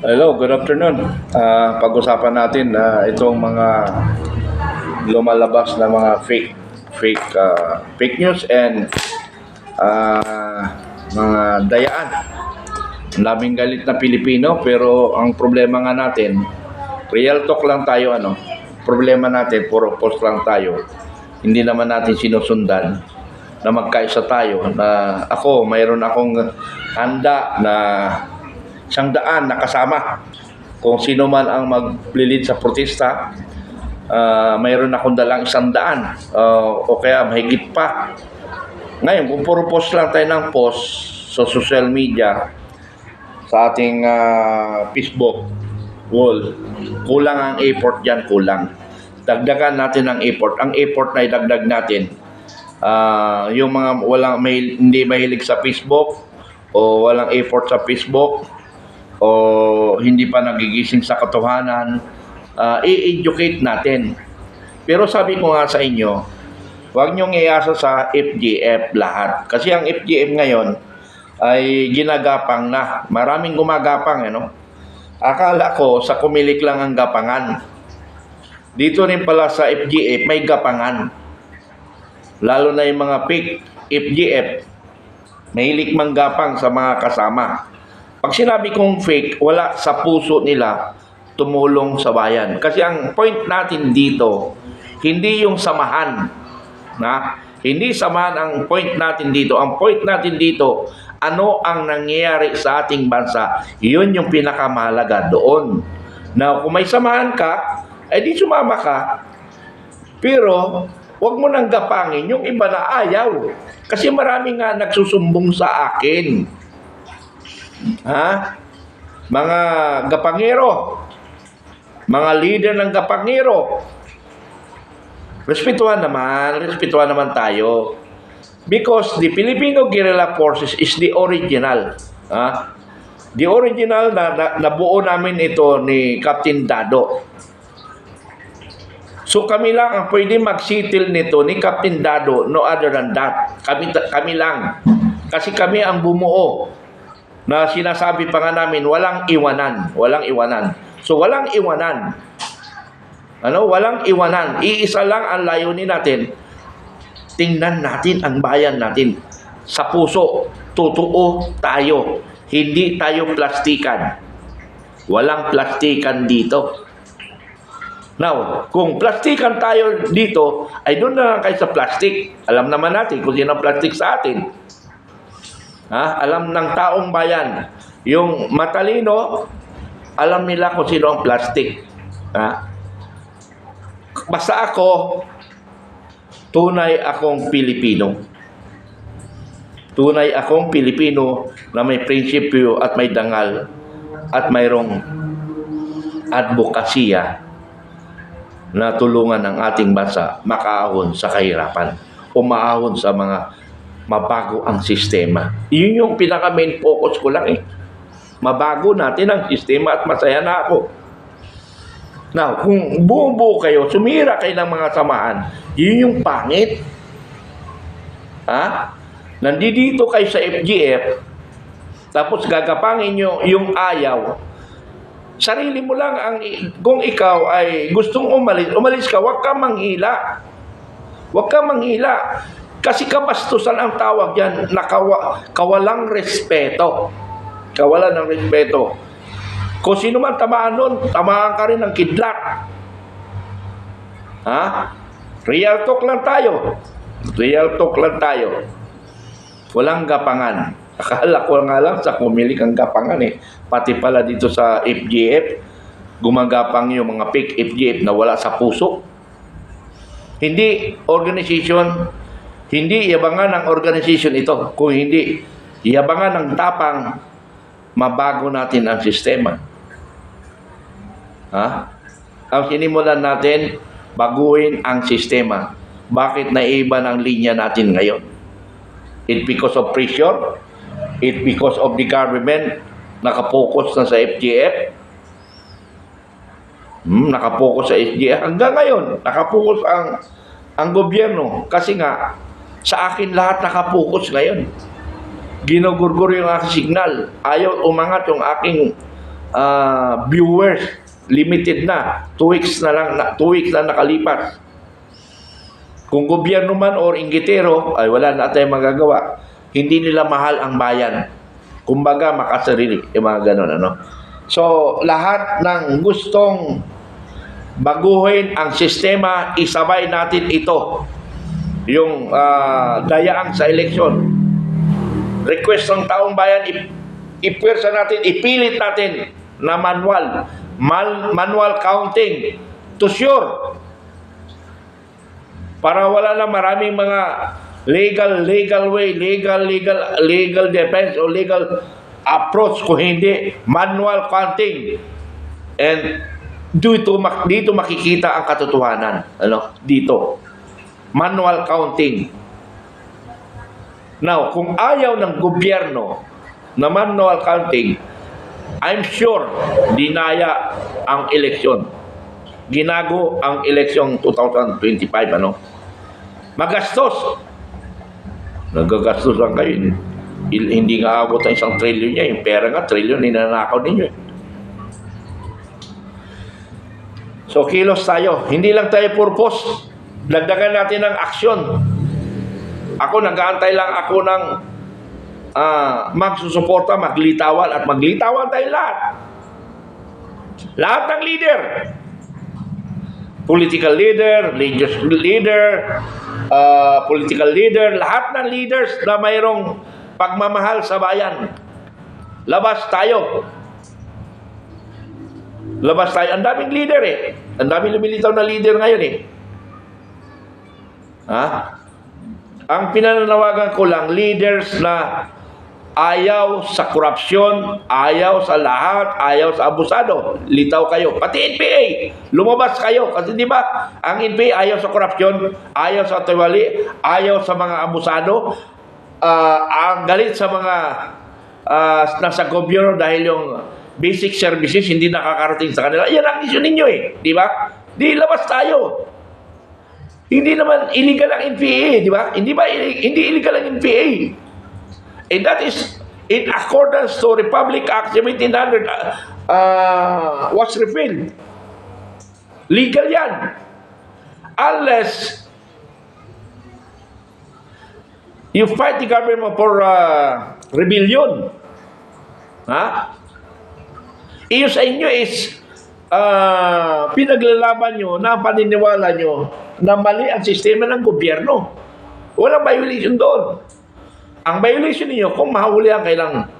Hello, good afternoon. Ah, pag-usapan natin na itong mga lumalabas na mga fake fake ah, fake news and ah, mga dayaan. Ang daming galit na Pilipino pero ang problema nga natin, real talk lang tayo ano. Problema natin, puro post lang tayo. Hindi naman natin sinusundan na magkaisa tayo na ako, mayroon akong handa na isang daan na kasama. Kung sino man ang maglilid sa protesta, ah, mayroon akong dalang isang daan ah, o kaya mahigit pa. Ngayon, kung puro post lang tayo ng post sa social media, sa ating ah, Facebook wall, kulang ang effort dyan, kulang. Dagdagan natin ang effort. Ang effort na idagdag natin, ah, yung mga walang may, hindi mahilig sa Facebook o walang effort sa Facebook o hindi pa nagigising sa katotohanan, ah, i-educate natin. Pero sabi ko nga sa inyo, huwag niyong iasa sa FGF lahat. Kasi ang FGF ngayon ay ginagapang na. Maraming gumagapang, ano? Akala ko sa kumilik lang ang gapangan. Dito rin pala sa FGF may gapangan. Lalo na yung mga fake FGF. Mahilig manggapang sa mga kasama. Pag sinabi kong fake, wala sa puso nila tumulong sa bayan. Kasi ang point natin dito, hindi yung samahan. Na? Hindi samahan ang point natin dito. Ang point natin dito, ano ang nangyayari sa ating bansa. Yun yung pinakamahalaga doon. Na kung may samahan ka, eh di sumama ka. Pero, wag mo nang gapangin yung iba na ayaw. Kasi marami nga nagsusumbong sa akin. Ha? Mga gapangero. Mga leader ng gapangero. Respetuhan naman, respetuhan naman tayo. Because the Filipino Guerrilla Forces is the original. Ha? The original na, na nabuo namin ito ni Captain Dado. So kami lang ang pwede magsitil nito ni Captain Dado, no other than that. Kami, kami lang. Kasi kami ang bumuo na sinasabi pa nga namin, walang iwanan. Walang iwanan. So walang iwanan. Ano? Walang iwanan. Iisa lang ang layunin natin. Tingnan natin ang bayan natin. Sa puso, totoo tayo. Hindi tayo plastikan. Walang plastikan dito. Now, kung plastikan tayo dito, ay doon na lang kayo sa plastic. Alam naman natin kung sino ang plastic sa atin. Ha? Alam ng taong bayan. Yung matalino, alam nila kung sino ang plastic. Ha? Basta ako, tunay akong Pilipino. Tunay akong Pilipino na may prinsipyo at may dangal at mayroong advokasya na tulungan ang ating bansa makaahon sa kahirapan, umaahon sa mga mabago ang sistema. Yun yung pinaka main focus ko lang eh. Mabago natin ang sistema at masaya na ako. Now, kung buo-buo kayo, sumira kayo ng mga samahan, yun yung pangit. Ha? Nandito kayo sa FGF, tapos gagapangin nyo yung ayaw, sarili mo lang ang kung ikaw ay gustong umalis, umalis ka, huwag ka manghila. Huwag ka manghila. Kasi kabastusan ang tawag yan, nakawa, kawalang respeto. Kawalan ng respeto. Kung sino man tamaan nun, tamaan ka rin ng kidlat. Ha? Real talk lang tayo. Real talk lang tayo. Walang gapangan. Akala ko nga lang sa kumilik ang gapangan eh. Pati pala dito sa FGF, gumagapang yung mga fake FGF na wala sa puso. Hindi organization, hindi yabangan ng organization ito. Kung hindi yabangan ng tapang, mabago natin ang sistema. Ha? Ang sinimulan natin, baguhin ang sistema. Bakit naiba ng linya natin ngayon? It because of pressure? It because of the government nakapokus na sa FGF? Hmm, nakapokus sa FGF. Hanggang ngayon, nakapokus ang ang gobyerno. Kasi nga, sa akin lahat nakapokus ngayon. Ginugurgur yung aking signal. Ayaw umangat yung aking ah, viewers. Limited na. Two weeks na lang, na, two weeks na nakalipas. Kung gobyerno man or inggitero, ay wala na tayong magagawa. Hindi nila mahal ang bayan. Kumbaga, makasarili. Yung mga ganun, ano. So, lahat ng gustong baguhin ang sistema, isabay natin ito. Yung ah, dayaan sa eleksyon. Request ng taong bayan, ip- ipwersa natin, ipilit natin na manual. Mal- manual counting. To sure. Para wala na maraming mga legal, legal way, legal, legal, legal defense o legal approach. Kung hindi, manual counting. And dito, dito makikita ang katotohanan. Ano? Dito. Manual counting. Now, kung ayaw ng gobyerno na manual counting, I'm sure dinaya ang eleksyon. Ginago ang eleksyon 2025, ano? Magastos. Nagagastos lang kayo. Hindi nga abot ang isang trilyon niya. Yung pera nga, trilyon, ninanakaw ninyo. eh. So, kilos tayo. Hindi lang tayo purpose. Dagdagan natin ng aksyon. Ako, nag-aantay lang ako ng ah, magsusuporta, maglitawan at maglitawan tayo lahat. Lahat ng leader. Political leader, religious leader, ah, political leader, lahat ng leaders na mayroong pagmamahal sa bayan. Labas tayo. Labas tayo. Ang daming leader eh. Ang daming lumilitaw na leader ngayon eh. Ha? Ang pinananawagan ko lang, leaders na ayaw sa korupsyon, ayaw sa lahat, ayaw sa abusado. Litaw kayo. Pati NPA, lumabas kayo. Kasi di ba, ang NPA ayaw sa korupsyon, ayaw sa tiwali, ayaw sa mga abusado, ah, ang galit sa mga ah, nasa gobyerno dahil yung basic services hindi nakakarating sa kanila. Yan ang issue ninyo eh. Di ba? Di labas tayo. Hindi naman illegal ang NPA, di ba? Hindi ba hindi illegal ang NPA? And that is in accordance to Republic Act 1700 uh, uh, was repealed. Legal yan. Unless you fight the government for uh, rebellion. Ha? Iyo sa inyo is ah, pinaglalaban nyo na paniniwala nyo na mali ang sistema ng gobyerno. Walang violation doon. Ang violation niyo kung mahulihan kailang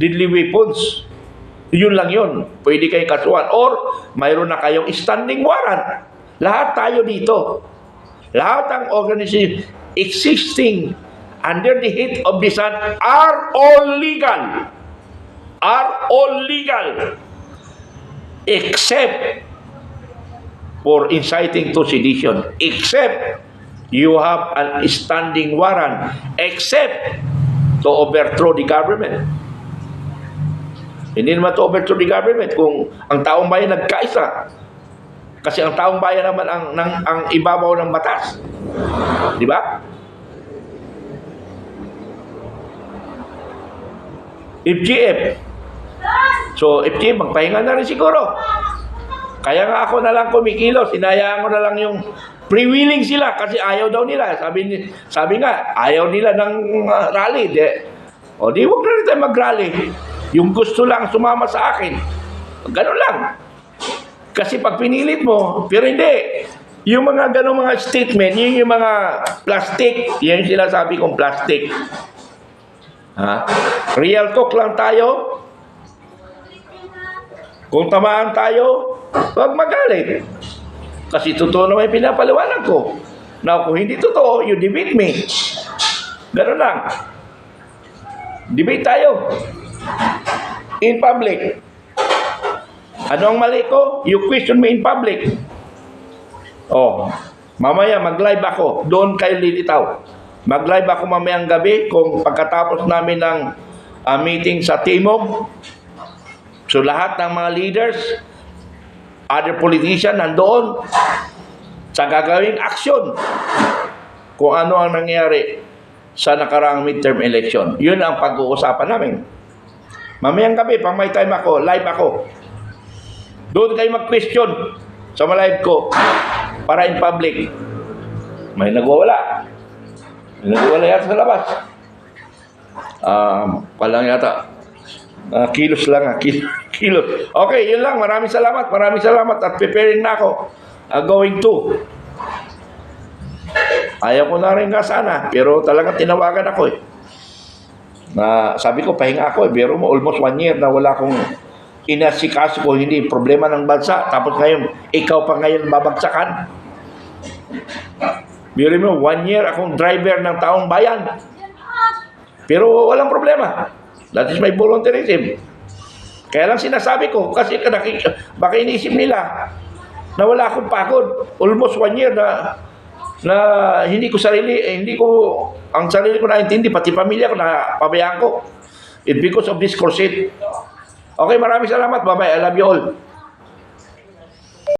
deadly weapons. Yun lang yun. Pwede kayong kasuhan. Or mayroon na kayong standing warrant. Lahat tayo dito. Lahat ng organization existing under the heat of the sun are all legal. Are all legal. Except for inciting to sedition. Except you have an standing warrant. Except to overthrow the government. Hindi naman to overthrow the government kung ang taong bayan nagkaisa. Kasi ang taong bayan naman ang, ng, ang ibabaw ng batas. Di ba? FGF. So, FGF, magpahinga na rin siguro. Kaya nga ako na lang kumikilos, hinayaan ko na lang yung pre-willing sila kasi ayaw daw nila. Sabi, sabi nga, ayaw nila ng uh, rally. De, o di, huwag na rin tayo mag-rally. Yung gusto lang sumama sa akin. Ganun lang. Kasi pag pinilit mo, pero hindi. Yung mga ganong mga statement, yun yung mga plastic, yan yung sinasabi kong plastic. Ha? Real talk lang tayo. Kung tamaan tayo, huwag magalit. Kasi totoo naman pinapaliwanag ko. Now, kung hindi totoo, you debate me. Ganun lang. Debate tayo. In public. Ano ang mali ko? You question me in public. Oh, mamaya mag-live ako. Doon kayo lilitaw. Mag-live ako mamayang gabi kung pagkatapos namin ng ah, meeting sa Timog. So lahat ng mga leaders, other politician nandoon sa gagawing aksyon kung ano ang nangyari sa nakaraang midterm election. Yun ang pag-uusapan namin. Mamayang gabi, pang may time ako, live ako. Doon kayo mag-question sa live ko para in public. May nagwawala. May nagwawala yata sa labas. Um, palang yata. Ah, kilos lang ah, kil- kilos. Okay, yun lang. Maraming salamat. Maraming salamat at preparing na ako. Ah, going to. Ayaw ko na rin nga sana, pero talagang tinawagan ako eh. Na sabi ko, pahinga ako eh. Pero mo, almost one year na wala akong inasikaso ko, hindi problema ng bansa. Tapos ngayon, ikaw pa ngayon babagsakan. Biro mo, one year akong driver ng taong bayan. Pero walang problema. That is my volunteerism. Kaya lang sinasabi ko, kasi baka inisip nila na wala akong pagod. Almost one year na na hindi ko sarili, eh, hindi ko, ang sarili ko naintindi, pati pamilya ko na pabayaan ko. It because of this corset. Okay, maraming salamat. Bye-bye. I love you all.